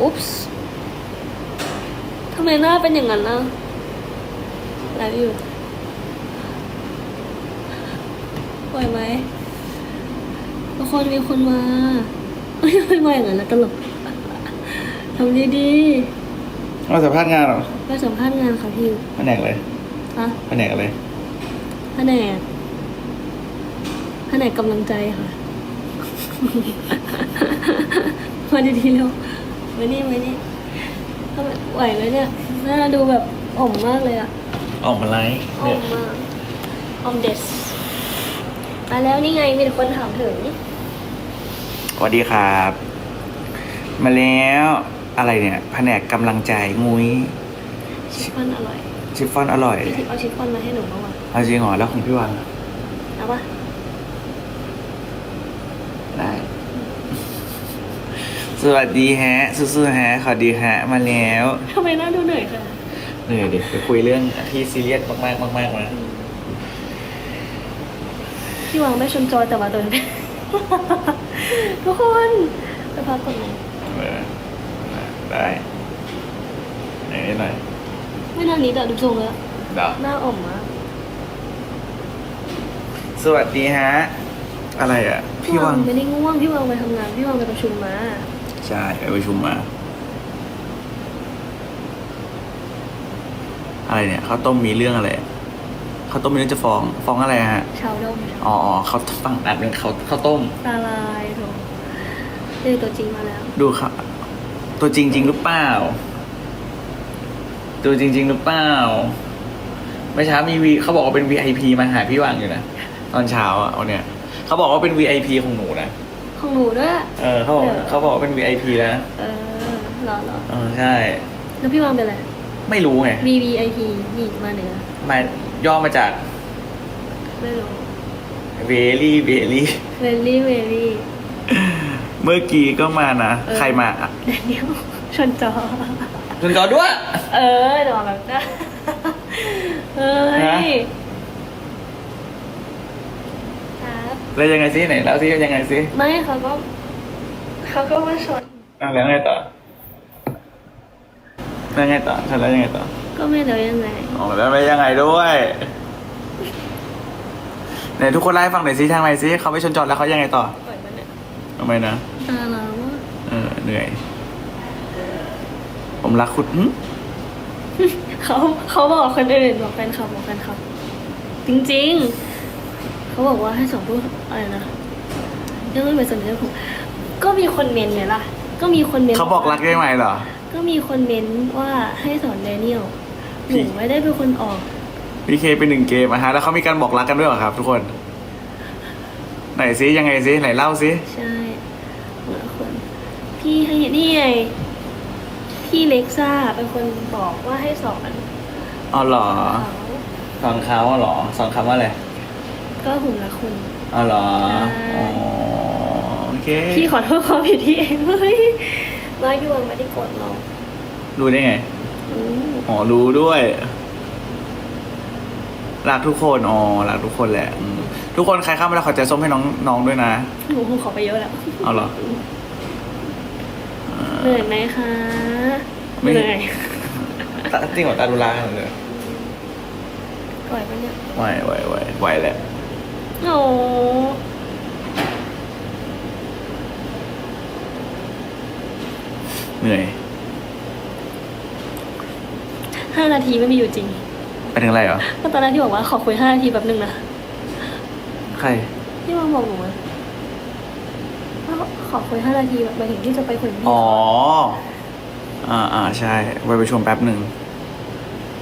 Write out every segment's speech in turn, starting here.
อุ๊ปส์ทำไมหน้าเป็นอย่างนั้นนะไลฟ์อยู่ปล่อยไหมทุกคนมีคนมาไม่ไม่มาอย่างนั้นนะตลกทำดีมาสัมภาษณ์งานเหรอๆไปสัมภาษณ์งานค่ะพี่แผนกเลยฮะแผนกอะไรแผนกแผนกกำลังใจค่ะ มาดีๆเร็ว มานี่มานี่ทำไมไหวไหมเนี่ยหน้าดูแบบอ่อมมากเลยอะออกมาไลฟ์อ่อมมากอ่อมเดสมาแล้วนี่ไงมีแต่คนถามถึงสวัสดีครับ มาแล้วอะไรเนี่ยแผนกกำลังใจงุ้ยชิฟฟ่อนอร่อยชิฟฟ่อนอร่อยพี่ทิพย์เอาชิฟฟ่อนมาให้หนูเมื่อวานเอาจริงเหรอแล้วของพี่วันเอาปะ ได้ ส วัสดีฮะสู้ๆฮะขอดีฮะมาแล้วทำไมหน้าดูเหนื่อยค่ะเหนื่อยดิไปคุยเรื่องที่ซีเรียสมากๆมากๆมาพี่วางไม่ชนจอยแต่ว่าโดนทุกคนไปพักก่อนไหมเออได้ไหนหน่อยไม่นานนี้แต่ดูทรงแล้วเดี๋ยวหน้าอ่อมมากสวัสดีฮะ อะไรอะ พี่วังไม่ได้ง่วง พี่วังไปทำงาน พี่วังไปประชุมมา ใช่ไปประชุมมา อะไรเนี่ยข้าวต้มมีเรื่องอะไรข้าวต้มมีเรื่องจะฟ้องฟ้องอะไรฮะชาวดมอ๋ออ๋อเขาฟังอัดเป็นเขาข้าวต้ม ตาลายโถเจอตัวจริงมาแล้ว ดูค่ะตัวจริงจริงหรือเปล่า ตัวจริงจริงหรือเปล่าเมื่อเช้ามีวีเขาบอกว่าเป็น VIP มาหาพี่วังอยู่นะ ตอนเช้าอะวันเนี้ยเขาบอกว่าเป็น VIP ของหนูนะ ของหนูด้วย เออเขาบอกเขาบอกว่าเป็น VIP แล้วนะเออรอรอเออใช่ แล้วพี่วังเป็นอะไร ไม่รู้ไง V V I P นี่มาเหนือมาย่อมาจาก ไม่รู้ very very เวลลี่เวลลี่เมื่อกี้ก็มานะ เออ ใครมาอะแดเนียลชนจอจนจอด้วย เออเดี๋ยวแบบนั้นเฮ้ฮะยครับ แล้วยังไงซิไหนแล้วซิยังไงซิไม่เขาก็เขาก็มาชนอะแล้วไงต่อแล้วไงต่อฉันแล้วยังไงต่อก็ไม่เดี๋ยวยังไงอ๋อแล้วไม่ยังไงด้วยไหนทุกคนไล่าให้ฟังหน่อยซิทางไหนซิเขาไปชนจอดแล้วเขายังไงต่อปล่อยมันเนี่ยทำไมนะตาล้าวะเออเหนื่อย ผมรักคุณหึเขาเขาบอกคนอื่นบอกแฟนคลับบอกแฟนคลับจริง ๆ เขาบอกว่าให้สอนพูดอะไรนะเรื่องไม่เป็นสนใจผมก็มีคนเมนเนี่ยล่ะ ก็มีคนเมนเขาบอกรักได้ไหมเหรอ ก็มีคนเมนว่าให้สอนแดเนียลหพี่นูไม่ได้เป็นคนออกพีเคเป็นหนึ่งเกมอะฮะแล้วเขามีการบอกรักกันด้วยเหรอครับ ทุกคน ไหนซิยังไงซิไหนเล่าซิใช่เหมือนคน พี่ให้นี่ไงพี่เล็กซ่าเป็นคนบอกว่าให้สอนอ๋อเหรอเขาสอนเขาอะเหรอสอนคำว่าอะไร ก็หุ่นละคุณ อ๋อเหรอใช่อ๋อโอเคพี่ขอโทษความผิดที่เองเฮ้ยมาอยู่ไม่ได้กดหรอกรู้ได้ไงอืมอ๋อรู้ด้วยรักทุกคนอ๋อรักทุกคนแหละอืมทุกคนใครเข้ามาแล้วขอใจส้มให้น้องน้องด้วยนะหนูคงขอไปเยอะแล้วเอาเหรอเหนื่อยไหมคะไม่เหนื่อยตาจริงเหรอตาดูลาเลยปล่อยปะเนี่ยไหวไหวไหวไหวแหละ โอ้เหนื่อยห้านาทีไม่มีอยู่จริงไปถึงอะไรเหรอก็ตอนแรกที่บอกว่าขอคุยห้านาทีแบบนึงนะใครที่มาบอกหนูอะว่าขอคุยห้านาทีแบบหมายถึงที่จะไปคุยกับพี่อ๋อ อ่าอ่าใช่ไปประชุมแป๊บหนึ่ง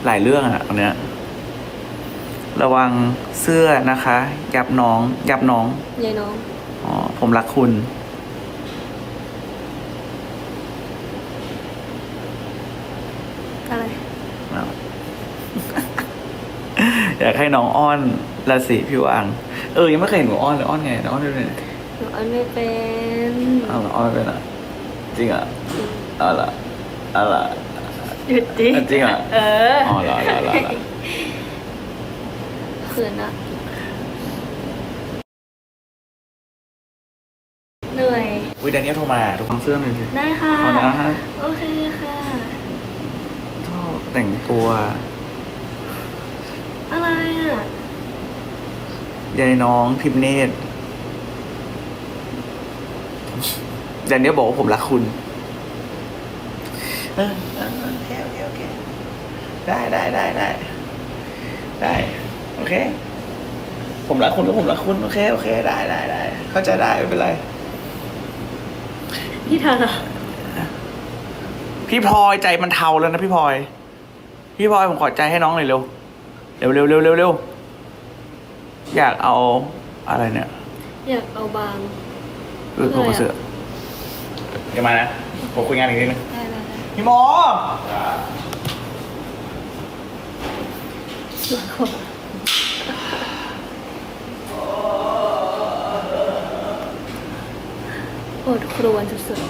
หลายเรื่องอะอันเนี้ย ระวังเสื้อนะคะ ยับน้อง ยับน้องยายน้อง อ๋อผมรักคุณ อะไรอ้าวอยากให้น้องอ้อนละสิพี่วางเออยังไม่เคยเห็นหนูอ้อนเลยอ้อนไงอ้อนด้วยเนี่ยหนูอันไม่เป็นอ้าวเหรออ้อนไม่เป็นอะจริงอะเอาละเอาละหยุดดิจริงเหรอเอออ๋อเหรอ เหรอเหรอเหรอเขินอะเหนื่อยอุ้ยแดเนียลโทรมาทุกคนเสื้อหน่อยสิได้ค่ะเอานะฮะโอเคค่ะ ชอบแต่งตัวอะไรอะยายน้องพิมเนตรแดเนียลบอกว่าผมรักคุณเออเออโอเคโอเคโอเคได้ได้ได้ได้ได้ โอเค ผมรักคุณก็ผมรักคุณโอเคโอเค ได้ได้ได้เข้าใจได้ไม่เป็นไร พี่ทันอะพี่พลอยใจมันเทาแล้วนะพี่พลอย พี่พลอยผมขอใจให้น้องหน่อยเร็วเร็วเร็วเร็วเร็วเร็วอยากเอาอะไรเนี่ย อยากเอาบางเออเพื่ตัวออะไรอะกระเสือเดี๋ยวมานะผมคุยงานอีกนิดนึงได้ได้ได้พี่หมอหลังขวา โอดครวนสุดๆ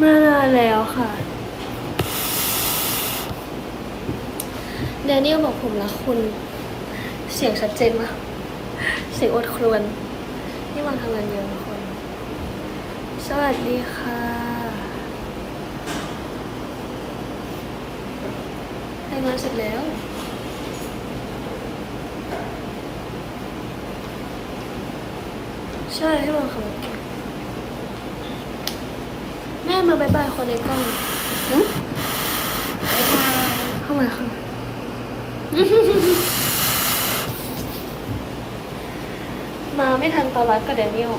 มานานแล้วค่ะ แดเนียลบอกผมรักคุณ เสียงชัดเจนมาก เสียงอดครวน นี่วางทำงานเยอะ สวัสดีค่ะรายงานเสร็จแล้วใช่ให้วางคำว่าเก่งแม่มาบายบายคนในกล้องหึเข้ามาเข้ามามาไม่ทันตอนรัดกับแดเนียล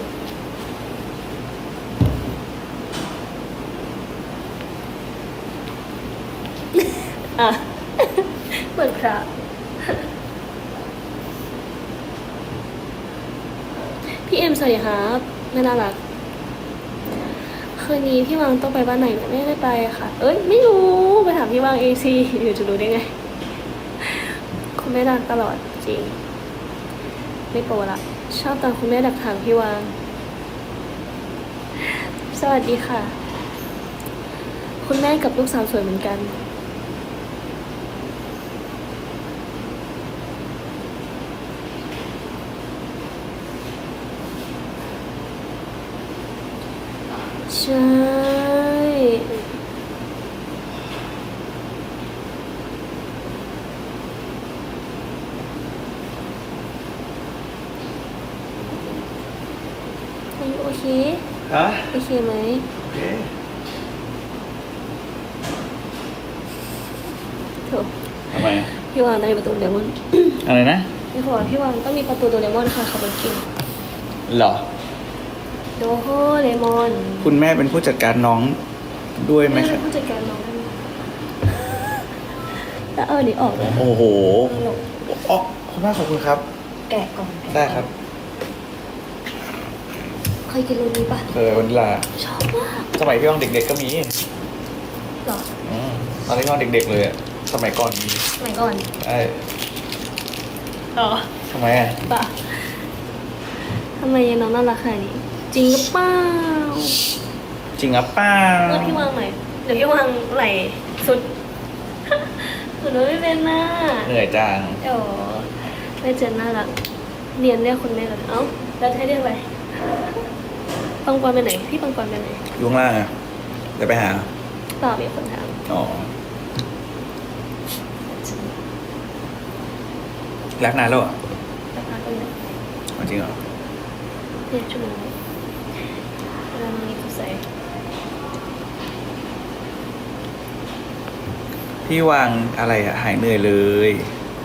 อะเหมือนพระพี่เอ็มสวัสดีครับไม่น่ารัก คืนนี้พี่วางต้องไปบ้านไหนไหมไม่ได้ไปค่ะ เอ้ยไม่รู้ไปถามพี่วางเองสิอยู่จะรู้ได้ไงคุณแม่ดักตลอดจริง ไม่โปรละชอบตอนคุณแม่ดักทางพี่วางสวัสดีค่ะ คุณแม่กับลูกสาวสวยเหมือนกัน ใช่อายุโอเค ฮะโอเคไหม โอเคโถทำไมพี่วางต้องมีประตูโดเรมอนอะไรนะ พี่ขอพี่วางต้องมีประตูโดเรมอนค่ะขับรถเก่งเหรอ โดโฮเลมอนคุณแม่เป็นผู้จัดการน้องด้วยไหมแม่คเป็รับนผู้จัดการน้องได้ไหมแล้วเอาอันนี้ออกเลยโอ้โหตลกอ๋อคุณแม่ขอบคุณครับ แกะกล่องแกะกล่องได้ครับ เคยกินรูนี้ปะเคยวันลาชอบมากสมัยพี่น้องเด็ก ๆ ก็มีเหรออืมตอนที่น้องเด็ก ๆ เลยอะสมัยก่อนมีสมัยก่อนไอ้เหรอทำไมอะปะทำไมยังน้องน่ารักขนาดนี้ จริงหรือเปล่าจริงอะป้าเมื่อพี่วางหน่อยเดี๋ยวพี่วางไหลสุดหนูรู้ไม่เป็นน่ะเหนื่อยจังเดี๋ยวแม่เจนน่ารักเรียนเรียกคุณแม่ก่อนเอ้าแล้วจะให้เรียกอะไรปังปอนไปไหนพี่ปังปอนไปไหนอยู่ข้างล่างอะเดี๋ยวไปหาเปล่ามีคนถามอ๋อรักนานแล้วเหรอะราคาตรงไหนจริงเหรอเนี่ยชั่วโมง เวลามีกูใส่พี่วางอะไรอะหายเหนื่อยเลย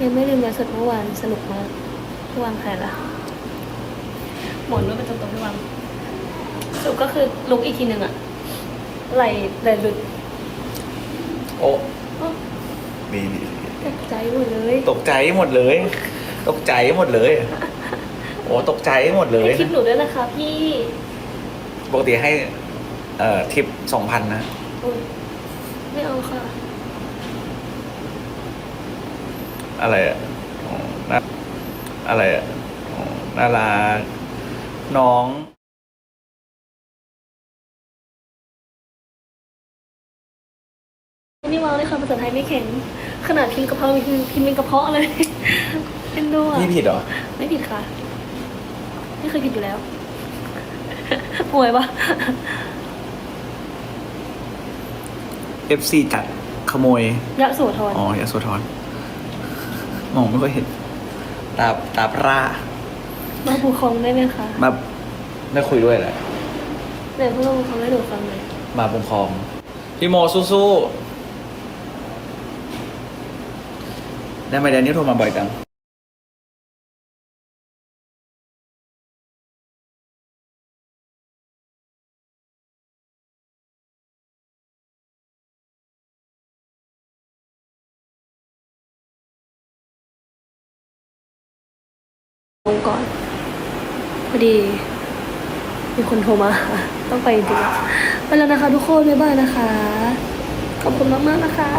ยังไม่ลืมไลฟ์สดเมื่อวานสนุกมากพี่วางใครล่ะหมอนด้วยเป็นตัวตรงพี่วางสรุปก็คือลุกอีกทีหนึ่งอะไหลไหลหลุดโอ้โอ้ดีดีตกใจหมดเลยตกใจหมดเลย ตกใจหมดเลย โอ้ตกใจหมดเลย ให้คลิปหนูด้วยนะคะพี่ ปกติให้ เอ่อทิปสองพันนะโอ้ยไม่เอาค่ะ อะไรอะอ๋อน่าอะไรอะอ๋อน่ารักน้องนี่ว้าวเลยค่ะภาษาไทยไม่แข็ง ขนาดพิมพ์กระเพราพิมพ์พิมพ์เป็นกระเพาะเลย เป็นดูอะนี่ผิดเหรอ ไม่ผิดค่ะ ไม่เคยผิดอยู่แล้ว ป่วยปะ FC จัดขโมย ยะโสธรอ๋อยาโสธรมองไม่ค่อยเห็น ตาตาพร่ามาปูคองได้ไหมคะมาไม่คุยด้วยแหละเดี๋ยวพูดมาปูคองให้หนูฟังเลยมาบุงคลองพี่โมสู้ๆได้ไหมเดนนี่โทรมาบ่อยจัง ลงก่อน พอดี มีคนโทรมาต้องไปจริงไปแล้วนะคะทุกคนบ๊ายบายนะคะ ขอบคุณมากๆนะคะ